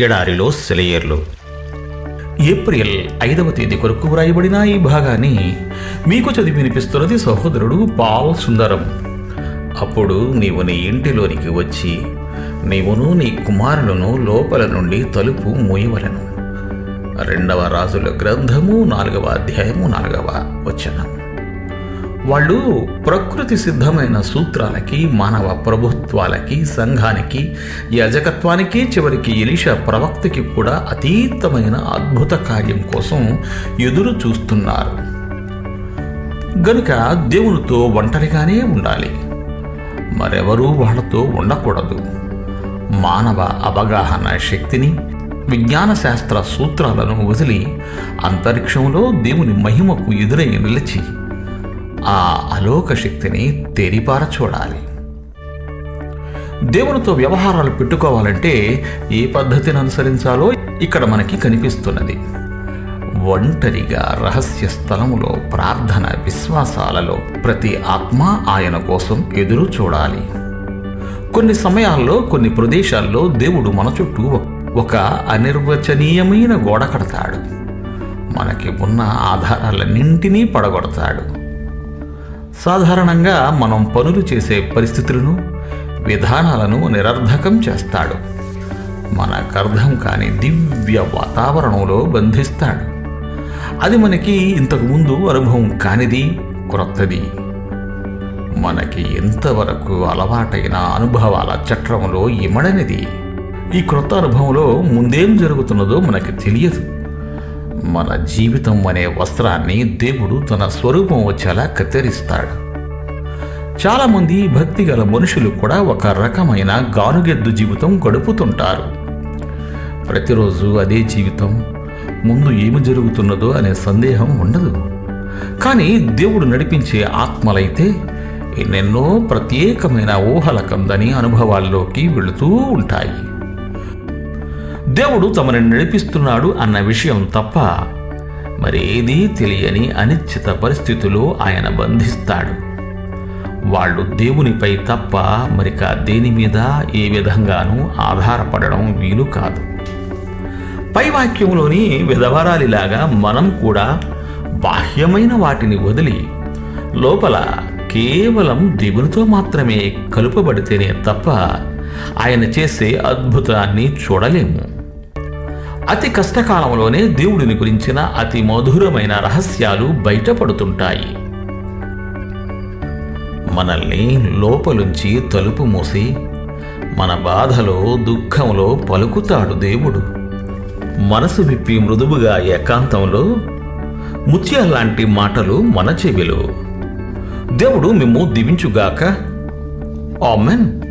ఎడారిలో సెలయేర్లు. ఏప్రిల్ ఐదవ తేదీ కొరకు వ్రాయబడిన ఈ భాగాన్ని మీకు చదివి వినిపిస్తున్నది సహోదరుడు పాల్ సుందరం. అప్పుడు నీవు నీ ఇంటిలోనికి వచ్చి నీవును నీ కుమారులను లోపల నుండి తలుపు మూయవలను. రెండవ రాజుల గ్రంథము నాలుగవ అధ్యాయము నాలుగవ వచనం. వాళ్ళు ప్రకృతి సిద్ధమైన సూత్రాలకి మానవ ప్రభుత్వాలకి సంఘానికి యాజకత్వానికి చివరికి ఎలిషా ప్రవక్తకి కూడా అతీతమైన అద్భుత కార్యం కోసం ఎదురు చూస్తున్నారు. గనుక దేవునితో ఒంటరిగానే ఉండాలి. మరెవరూ వాళ్ళతో ఉండకూడదు. మానవ అవగాహన శక్తిని విజ్ఞాన శాస్త్ర సూత్రాలను వదిలి అంతరిక్షంలో దేవుని మహిమకు ఎదురై నిలిచి ఆ అలోక శక్తిని తేరిపార చూడాలి దేవునితో వ్యవహారాలు పెట్టుకోవాలంటే ఏ పద్ధతిని అనుసరించాలో ఇక్కడ మనకి కనిపిస్తున్నది. ఒంటరిగా రహస్య స్థలములో ప్రార్థన విశ్వాసాలలో ప్రతి ఆత్మ ఆయన కోసం ఎదురు చూడాలి. కొన్ని సమయాల్లో కొన్ని ప్రదేశాల్లో దేవుడు మన చుట్టూ ఒక అనిర్వచనీయమైన గోడ కడతాడు. మనకి ఉన్న ఆధారాలన్నింటినీ పడగొడతాడు. సాధారణంగా మనం పనులు చేసే పరిస్థితులను విధానాలను నిరర్ధకం చేస్తాడు. మనకర్థం కాని దివ్య వాతావరణంలో బంధిస్తాడు. అది మనకి ఇంతకుముందు అనుభవం కానిది క్రొత్తది మనకి ఎంతవరకు అలవాటైన అనుభవాల చట్రంలో ఇమడనిది? ఈ క్రొత్త అనుభవంలో ముందేం జరుగుతున్నదో మనకి తెలియదు. మన జీవితం అనే వస్త్రాన్ని దేవుడు తన స్వరూపం వచ్చేలా కత్తిరిస్తాడు. చాలామంది భక్తి గల మనుషులు కూడా ఒక రకమైన గానుగెద్దు జీవితం గడుపుతుంటారు. ప్రతిరోజు అదే జీవితం ముందు ఏమి జరుగుతున్నదో అనే సందేహం ఉండదు. కానీ దేవుడు నడిపించే ఆత్మలైతే ఎన్నెన్నో ప్రత్యేకమైన ఊహల కందని అనుభవాల్లోకి వెళుతూ ఉంటాయి. దేవుడు తమని నడిపిస్తున్నాడు అన్న విషయం తప్ప మరేదీ తెలియని అనిశ్చిత పరిస్థితుల్లో ఆయన బంధిస్తాడు. వాళ్ళు దేవునిపై తప్ప మరిక దేని మీద ఏ విధంగానూ ఆధారపడడం వీలు కాదు. పై వాక్యంలోని విధవరాలిలాగా మనం కూడా బాహ్యమైన వాటిని వదిలి లోపల కేవలం దేవునితో మాత్రమే కలుపబడితేనే తప్ప ఆయన చేసే అద్భుతాన్ని చూడలేము. అతి కష్టకాలంలోనే దేవుడిని గురించిన అతి మధురమైన రహస్యాలు బయటపడుతుంటాయి. మనల్ని లోపలుంచి తలుపు మూసి మన బాధలో దుఃఖంలో పలుకుతాడు దేవుడు. మనసు విప్పి మృదువుగా ఏకాంతంలో ముత్యాలాంటి మాటలు మన చెవిలో. దేవుడు మిమ్ము దీవించుగాక. ఆమెన్.